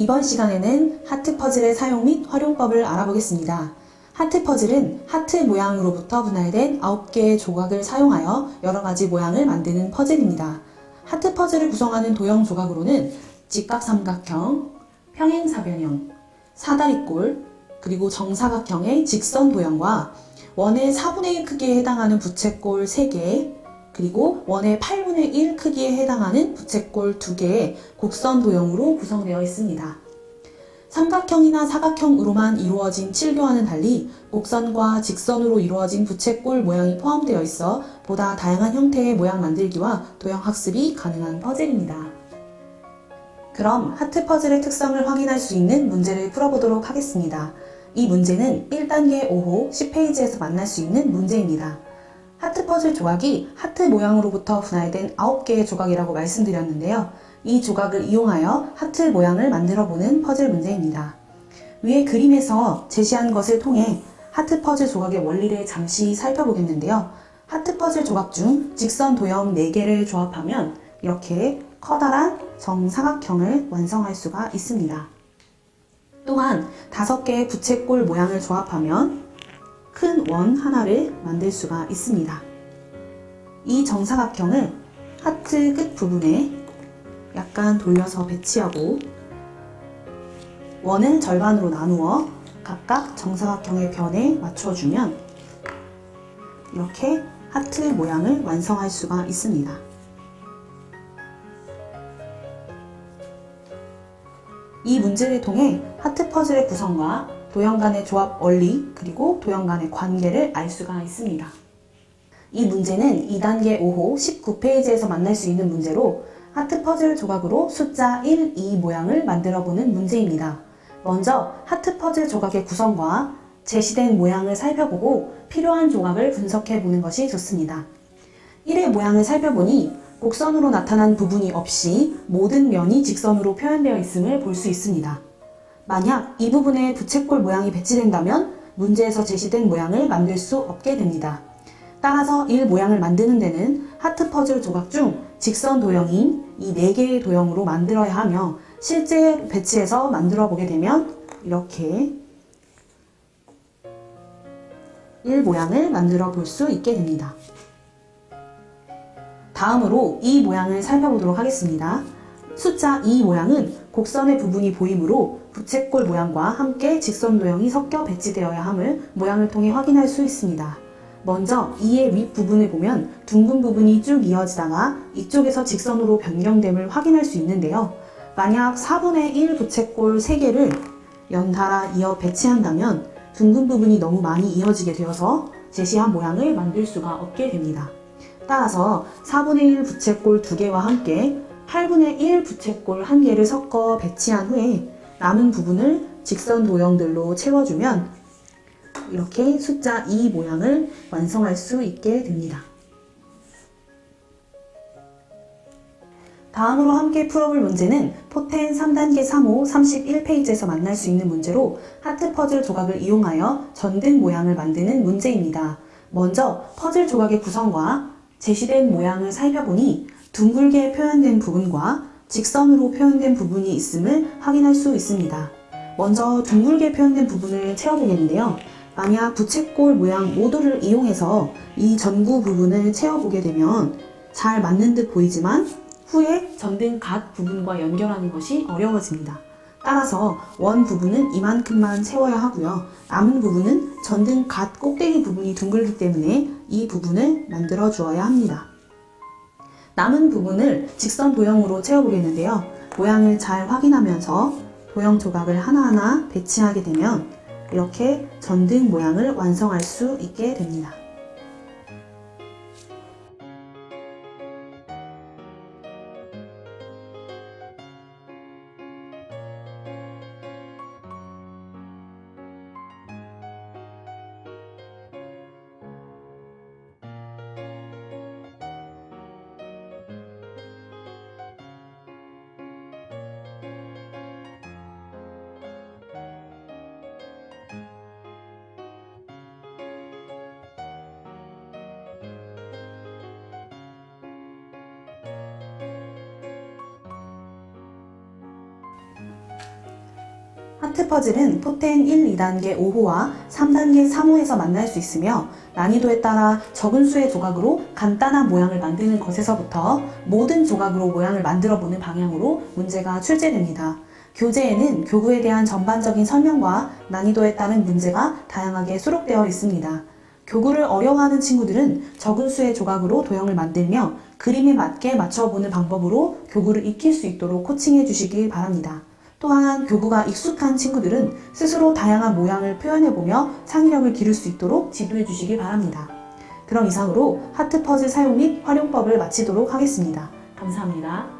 이번 시간에는 하트 퍼즐의 사용 및 활용법을 알아보겠습니다. 하트 퍼즐은 하트 모양으로부터 분할된 9개의 조각을 사용하여 여러 가지 모양을 만드는 퍼즐입니다. 하트 퍼즐을 구성하는 도형 조각으로는 직각삼각형, 평행사변형, 사다리꼴, 그리고 정사각형의 직선 도형과 원의 4분의 1 크기에 해당하는 부채꼴 3개, 그리고 원의 8분의 1 크기에 해당하는 부채꼴 2개의 곡선 도형으로 구성되어 있습니다. 삼각형이나 사각형으로만 이루어진 칠교와는 달리 곡선과 직선으로 이루어진 부채꼴 모양이 포함되어 있어 보다 다양한 형태의 모양 만들기와 도형 학습이 가능한 퍼즐입니다. 그럼 하트 퍼즐의 특성을 확인할 수 있는 문제를 풀어보도록 하겠습니다. 이 문제는 1단계 5호 10페이지에서 만날 수 있는 문제입니다. 하트 퍼즐 조각이 하트 모양으로부터 분할된 9개의 조각이라고 말씀드렸는데요. 이 조각을 이용하여 하트 모양을 만들어 보는 퍼즐 문제입니다. 위의 그림에서 제시한 것을 통해 하트 퍼즐 조각의 원리를 잠시 살펴보겠는데요. 하트 퍼즐 조각 중 직선 도형 4개를 조합하면 이렇게 커다란 정사각형을 완성할 수가 있습니다. 또한 5개의 부채꼴 모양을 조합하면 큰 원 하나를 만들 수가 있습니다. 이 정사각형을 하트 끝 부분에 약간 돌려서 배치하고 원을 절반으로 나누어 각각 정사각형의 변에 맞춰주면 이렇게 하트 모양을 완성할 수가 있습니다. 이 문제를 통해 하트 퍼즐의 구성과 도형 간의 조합 원리 그리고 도형 간의 관계를 알 수가 있습니다. 이 문제는 2단계 5호 19페이지에서 만날 수 있는 문제로 하트 퍼즐 조각으로 숫자 1, 2 모양을 만들어 보는 문제입니다. 먼저 하트 퍼즐 조각의 구성과 제시된 모양을 살펴보고 필요한 조각을 분석해 보는 것이 좋습니다. 1의 모양을 살펴보니 곡선으로 나타난 부분이 없이 모든 면이 직선으로 표현되어 있음을 볼 수 있습니다. 만약 이 부분에 부채꼴 모양이 배치된다면 문제에서 제시된 모양을 만들 수 없게 됩니다. 따라서 1 모양을 만드는 데는 하트 퍼즐 조각 중 직선 도형인 이 4개의 도형으로 만들어야 하며 실제 배치해서 만들어 보게 되면 이렇게 1 모양을 만들어 볼 수 있게 됩니다. 다음으로 이 모양을 살펴보도록 하겠습니다. 숫자 2 모양은 곡선의 부분이 보이므로 부채꼴 모양과 함께 직선 도형이 섞여 배치되어야 함을 모양을 통해 확인할 수 있습니다. 먼저 2의 윗부분을 보면 둥근 부분이 쭉 이어지다가 이쪽에서 직선으로 변경됨을 확인할 수 있는데요. 만약 4분의 1 부채꼴 3개를 연달아 이어 배치한다면 둥근 부분이 너무 많이 이어지게 되어서 제시한 모양을 만들 수가 없게 됩니다. 따라서 4분의 1 부채꼴 2개와 함께 8분의 1 부채꼴 1개를 섞어 배치한 후에 남은 부분을 직선 도형들로 채워주면 이렇게 숫자 2 모양을 완성할 수 있게 됩니다. 다음으로 함께 풀어볼 문제는 포텐 3단계 3호 31페이지에서 만날 수 있는 문제로 하트 퍼즐 조각을 이용하여 전등 모양을 만드는 문제입니다. 먼저 퍼즐 조각의 구성과 제시된 모양을 살펴보니 둥글게 표현된 부분과 직선으로 표현된 부분이 있음을 확인할 수 있습니다. 먼저 둥글게 표현된 부분을 채워보겠는데요. 만약 부채꼴 모양 모두를 이용해서 이 전구 부분을 채워보게 되면 잘 맞는 듯 보이지만 후에 전등 갓 부분과 연결하는 것이 어려워집니다. 따라서 원 부분은 이만큼만 채워야 하고요. 남은 부분은 전등 갓 꼭대기 부분이 둥글기 때문에 이 부분을 만들어 주어야 합니다. 남은 부분을 직선 도형으로 채워보겠는데요. 모양을 잘 확인하면서 도형 조각을 하나하나 배치하게 되면 이렇게 전등 모양을 완성할 수 있게 됩니다. 하트 퍼즐은 포텐 1, 2단계 5호와 3단계 3호에서 만날 수 있으며 난이도에 따라 적은 수의 조각으로 간단한 모양을 만드는 것에서부터 모든 조각으로 모양을 만들어 보는 방향으로 문제가 출제됩니다. 교재에는 교구에 대한 전반적인 설명과 난이도에 따른 문제가 다양하게 수록되어 있습니다. 교구를 어려워하는 친구들은 적은 수의 조각으로 도형을 만들며 그림에 맞게 맞춰보는 방법으로 교구를 익힐 수 있도록 코칭해 주시길 바랍니다. 또한 교구가 익숙한 친구들은 스스로 다양한 모양을 표현해보며 창의력을 기를 수 있도록 지도해 주시길 바랍니다. 그럼 이상으로 하트 퍼즐 사용 및 활용법을 마치도록 하겠습니다. 감사합니다.